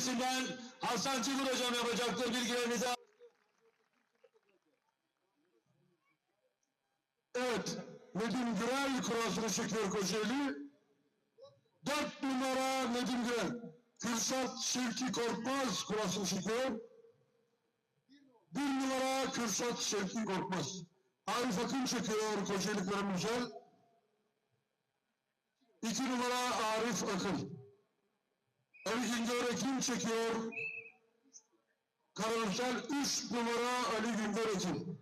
Belediyesi'nden Hasan Çıgır Hocam yapacaktır bilgilerinizi. Evet, Nedim Gürel kurasını çekiyor Kocaeli. Dört numara Nedim Gürel. Kürşat Şevki Korkmaz kurasını çekiyor. Bir numara Kürşat Şevki Korkmaz. Arif Akın çekiyor Kocaeli Karamürsel. İki numara Arif Akın. Ali Güngör Ekin çekiyor. Karamürsel üç numara Ali Güngör Ekin.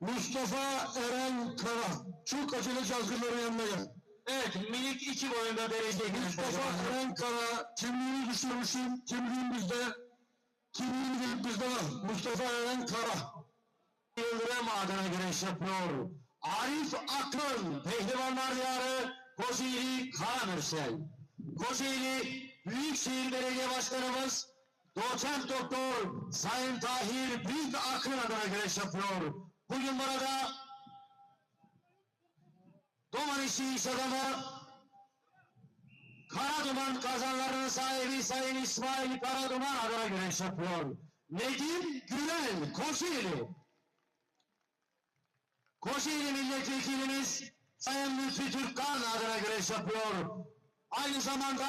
Mustafa Eren Kara. Çok acele cazgırların yanına gel. Evet, minik iki boyunda derece Mustafa Eren Kara. Kimliğini düşürmüşüm. Kimliğin bizde. Kimliğin bizde var. Mustafa Eren Kara. Yıldırım adına güreş yapıyor. Arif Akın, Pehlivanlar Diyarı, Kocaeli Karamürsel. Kocaeli Büyükşehir Belediye Başkanımız Doçent Doktor Sayın Tahir Büyük Akın adına güreş yapıyor. Bugün burada Doman işi iş adamı Karaduman kazanlarının sahibi Sayın İsmail Karaduman adına güreş yapıyor. Nedim Gürel, Kocaeli. Kocaeli Milletvekilimiz Sayın Lütfi Türkkan adına güreş yapıyor. Aynı zamanda